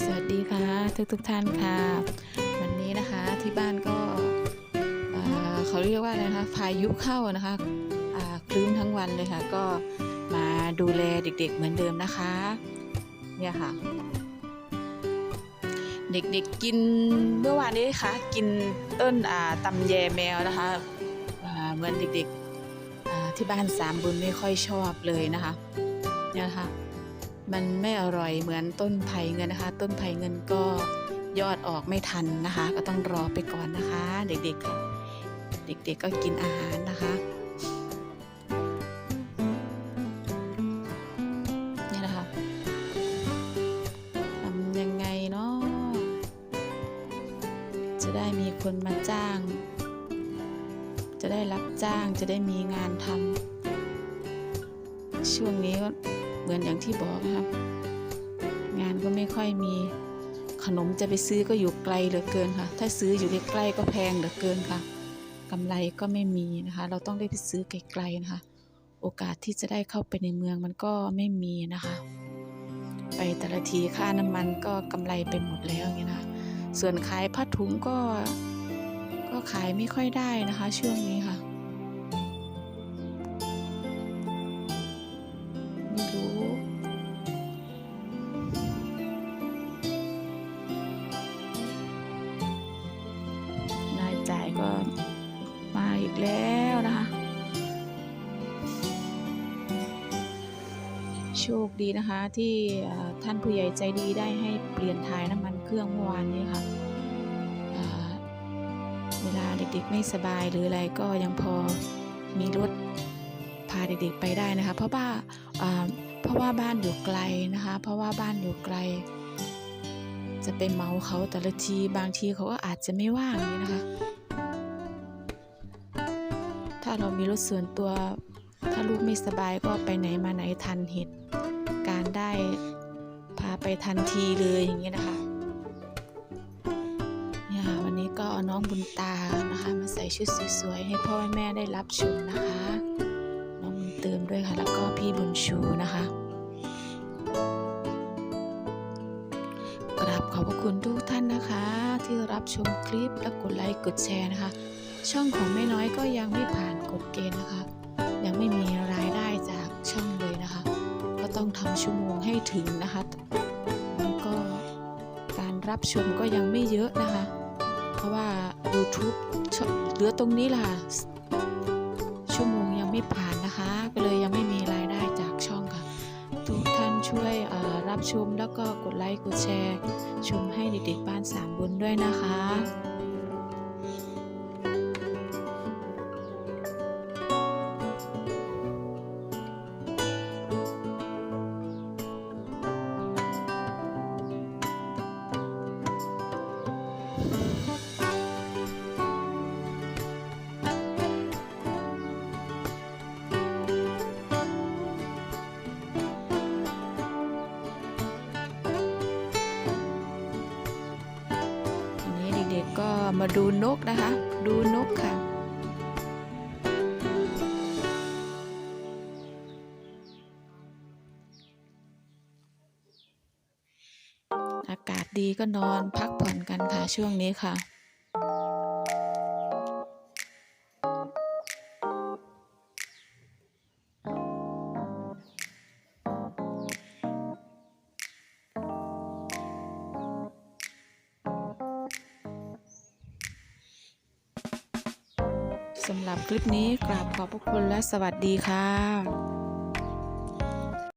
สวัสดีค่ะทุกทุกท่านค่ะ วันนี้นะคะที่บ้านก็เขาเรียกว่าอะไรนะคะพายุเข้านะคะคลื้นทั้งวันเลยค่ะ ก็มาดูแลเด็กๆเหมือนเดิมนะคะ เนี่ยค่ะ เด็กๆกินเมื่อวานนี้ค่ะกินต้นอ่าตำแยแมวนะคะเหมือนเด็กๆที่บ้านสามบุญไม่ค่อยชอบเลยนะคะเนี่ยค่ะ มันไม่อร่อยเหมือนต้นไผ่เงินนะคะ ต้นไผ่เงินก็ยอดออกไม่ทันนะคะ ก็ต้องรอไปก่อนนะคะ เด็กๆค่ะ เด็กๆก็กินอาหารนะคะนี่นะคะทำยังไงเนาะจะได้มีคนมาจ้าง จะได้รับจ้างจะได้มีงานทำช่วงนี้ เหมือนอย่างที่บอกนะครับ งานก็ไม่ค่อยมีขนมจะไปซื้อก็อยู่ไกลเหลือเกินค่ะ ถ้าซื้ออยู่ใกล้ๆก็แพงเหลือเกินค่ะกำไรก็ไม่มีนะคะ เราต้องได้ไปซื้อไกลๆนะคะ โอกาสที่จะได้เข้าไปในเมืองมันก็ไม่มีนะคะ ไปแต่ละทีค่าน้ำมันก็กำไรไปหมดแล้วเงี้ยนะะส่วนขายผ้าถุงก็ก็ขายไม่ค่อยได้นะคะ ช่วงนี้ค่ะ กแล้วนะคะ โชคดีนะคะที่ท่านผู้ใหญ่ใจดีได้ให้เปลี่ยนถ่ายน้ำมันเครื่องเมื่อวานนี้ค่ะเวลาเด็กๆไม่สบายหรืออะไรก็ยังพอมีรถพาเด็กๆไปได้นะคะ เพราะว่าเพราะว่าบ้านอยู่ไกลนะคะ เพราะว่าบ้านอยู่ไกล จะไปเมาเขาแต่ละทีบางทีเขาก็อาจจะไม่ว่างนี้นะคะ เรามีรถส่วนตัว ถ้าลูกไม่สบายก็ไปไหนมาไหนทันเหตุการ์ได้พาไปทันทีเลยอย่างนี้นะคะเนี่ยค่ะวันนี้ก็เอาน้องบุญตานะคะมาใส่ชุดสวยๆให้พ่อแม่ได้รับชมนะคะ น้องบุญเติมด้วยค่ะแล้วก็พี่บุญชูนะคะกราบขอบพระคุณทุกท่านนะคะ ที่รับชมคลิปและกดไลค์กดแชร์นะคะ ช่องของแม่น้อยก็ยังไม่ผ่านกฎเกณฑ์นะคะ ยังไม่มีรายได้จากช่องเลยนะคะ ก็ต้องทำชั่วโมงให้ถึงนะคะแล้วก็การรับชมก็ยังไม่เยอะนะคะ เพราะว่า YouTube เหลือตรงนี้ล่ะชั่วโมงยังไม่ผ่านนะคะ ก็เลยยังไม่มีรายได้จากช่องค่ะ ทุกท่านช่วยรับชมแล้วก็กดไลค์กดแชร์ ชมให้เด็กๆบ้านสามบุญด้วยนะคะ มาดูนกนะคะ ดูนกค่ะ อากาศดีก็นอนพักผ่อนกันค่ะช่วงนี้ค่ะ สำหรับคลิปนี้กราบขอบพระคุณและสวัสดีค่ะ